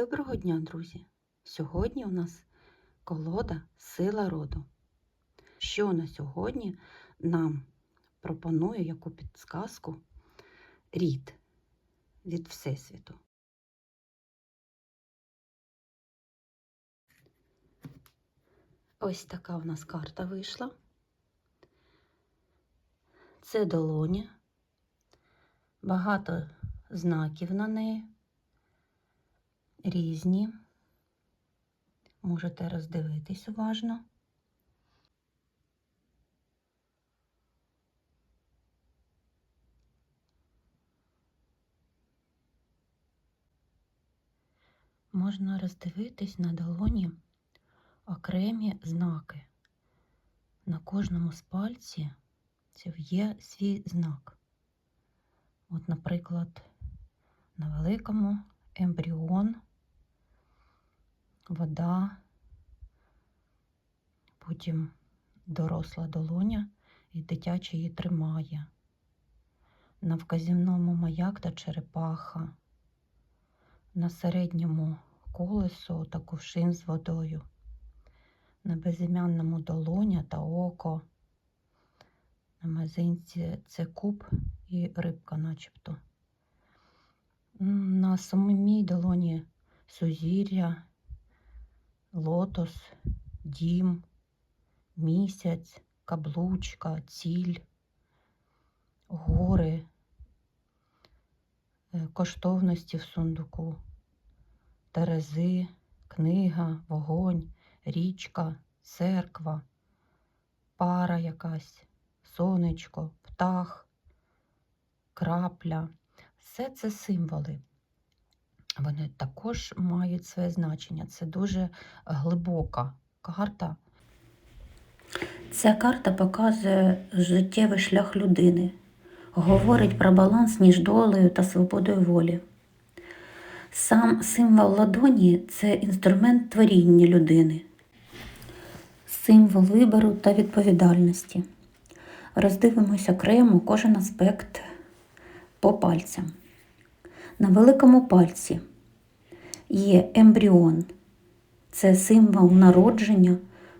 Доброго дня, друзі! Сьогодні у нас колода Сила роду. Що на сьогодні нам пропонує яку підсказку рід від Всесвіту? Ось така у нас карта вийшла. Це долоня, багато знаків на неї різні. Можете роздивитись уважно. Можна роздивитись на долоні окремі знаки. На кожному з пальців є свій знак. От, наприклад, на великому ембріон, вода, потім доросла долоня і дитяче її тримає. На вказівному маяк та черепаха, на середньому колесо та кувшин з водою, на безім'янному долоня та око, на мазинці це куб і рибка начебто. На самій долоні сузір'я, лотос, дім, місяць, каблучка, ціль, гори, е, коштовності в сундуку, терези, книга, вогонь, річка, церква, пара якась, сонечко, птах, крапля. Все це символи. Вони також мають своє значення. Це дуже глибока карта. Ця карта показує життєвий шлях людини, говорить про баланс між долею та свободою волі. Сам символ ладоні це інструмент творіння людини, символ вибору та відповідальності. Роздивимось окремо кожен аспект по пальцям. На великому пальці є ембріон, це символ народження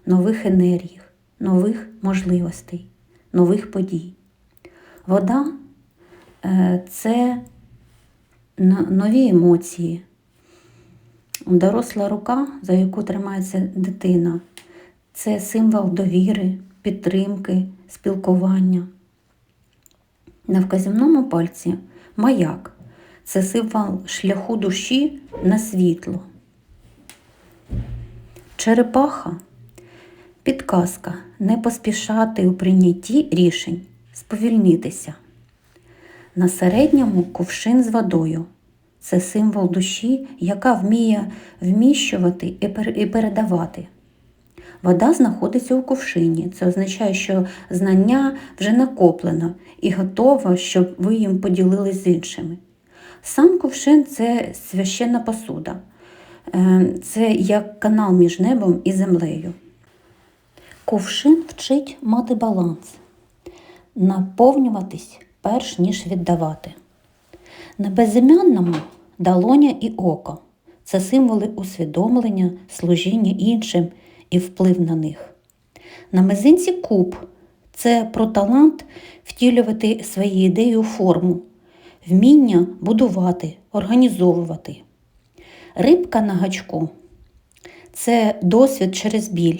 нових енергій, нових можливостей, нових подій. Вода е, це нові емоції. Доросла рука, за яку тримається дитина, це символ довіри, підтримки, спілкування. На вказівному пальці маяк це символ шляху душі на світло. Черепаха підказка не поспішати у прийнятті рішень, сповільнитися. На середньому ковшин з водою. Це символ душі, яка вміє вміщувати і передавати. Вода знаходиться у ковшині. Це означає, що знання вже накоплено і готово, щоб ви їм поділились з іншими. Сам ковшин це священна посуда, е, це як канал між небом і землею. Ковшин вчить мати баланс, наповнюватись перш ніж віддавати. На безім'янному долоня і око це символи усвідомлення, служіння іншим і вплив на них. На мизинці куб це про талант втілювати свої ідеї у форму, вміння будувати, організовувати. Рибка на гачку це досвід через біль,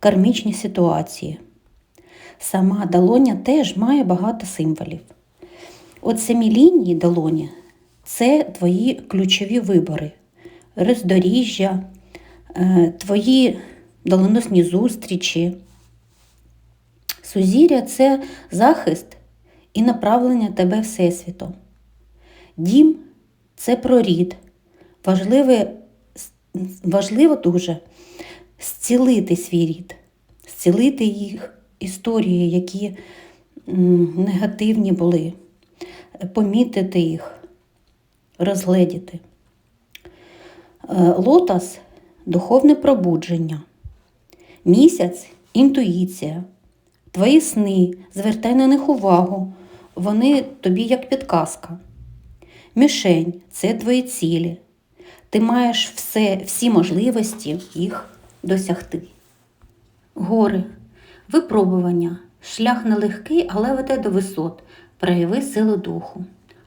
кармічні ситуації. Сама долоня теж має багато символів. От самі лінії долоні це твої ключові вибори, роздоріжжя, е, твої доленосні зустрічі. Сузір'я це захист і направлення тебе Всесвітом. Дім це про рід. Важливе, важливо дуже зцілити свій рід, зцілити їх історії, які негативні були, помітити їх, розгледіти. Е, лотос духовне пробудження. Місяць інтуїція. Твої сни, звертай на них увагу, вони тобі як підказка. Мішень це твої цілі. Ти маєш все, всі можливості їх досягти. Гори, випробування, шлях нелегкий, але веде до висот. Прояви силу духу.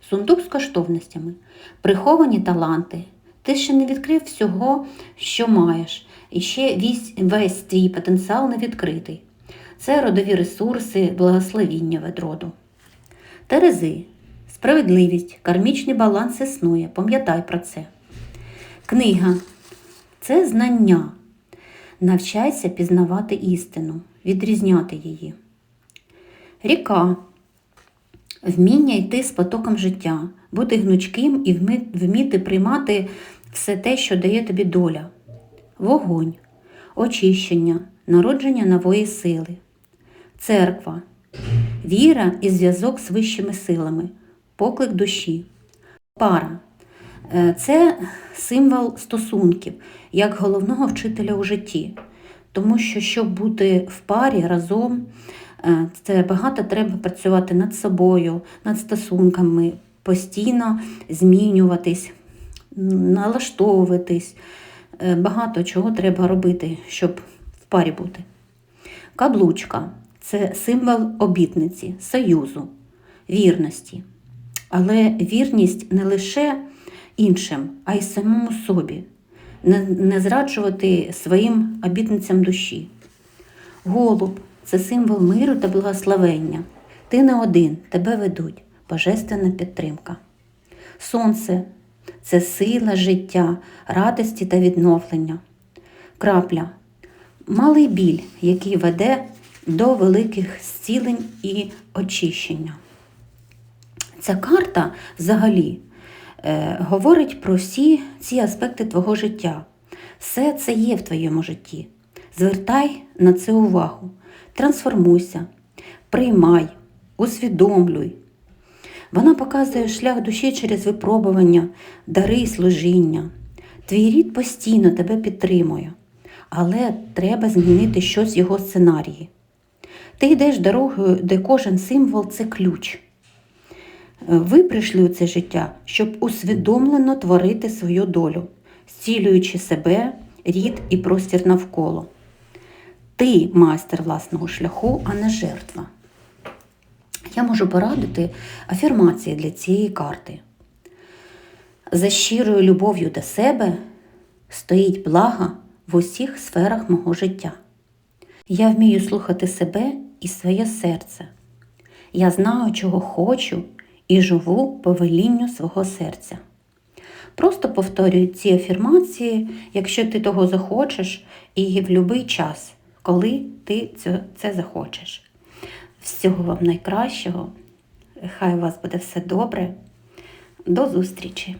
Сундук з коштовностями, приховані таланти. Ти ще не відкрив всього, що маєш, і ще весь, весь твій потенціал не відкритий. Це родові ресурси, благословіння від роду. Терези, справедливість, кармічний баланс існує. Пам'ятай про це. Книга це знання. Навчайся пізнавати істину, відрізняти її. Ріка вміння йти з потоком життя, бути гнучким і вміти приймати все те, що дає тобі доля. Вогонь, очищення, народження нової сили. Церква, віра і зв'язок з вищими силами, поклик душі. Пара Е, це символ стосунків як головного вчителя у житті. Тому що, щоб бути в парі разом, е, це багато треба працювати над собою, над стосунками, постійно змінюватись, налаштовуватись. Е, Багато чого треба робити, щоб в парі бути. Каблучка це символ обітниці, союзу, вірності. Але вірність не лише іншим, а й самому собі, не, зраджувати своїм обітницям душі. Голуб це символ миру та благословення. Ти не один, тебе ведуть, божественна підтримка. Сонце це сила життя, радості та відновлення. Крапля малий біль, який веде до великих зцілень і очищення. Ця карта взагалі е, говорить про всі ці аспекти твого життя. Все це є в твоєму житті. Звертай на це увагу, трансформуйся, приймай, усвідомлюй. Вона показує шлях душі через випробування, дари і служіння. Твій рід постійно тебе підтримує, але треба змінити щось в його сценарії. Ти йдеш дорогою, де кожен символ це ключ. Ви прийшли у це життя, щоб усвідомлено творити свою долю, зцілюючи себе, рід і простір навколо. Ти майстер власного шляху, а не жертва. Я можу порадити афірмації для цієї карти. За щирою любов'ю до себе стоїть блага в усіх сферах мого життя. Я вмію слухати себе і своє серце. Я знаю, чого хочу і живу по велінню свого серця. Просто повторюй ці афірмації, якщо ти того захочеш, і в будь-який час, коли ти це, захочеш. Всього вам найкращого. Хай у вас буде все добре. До зустрічі!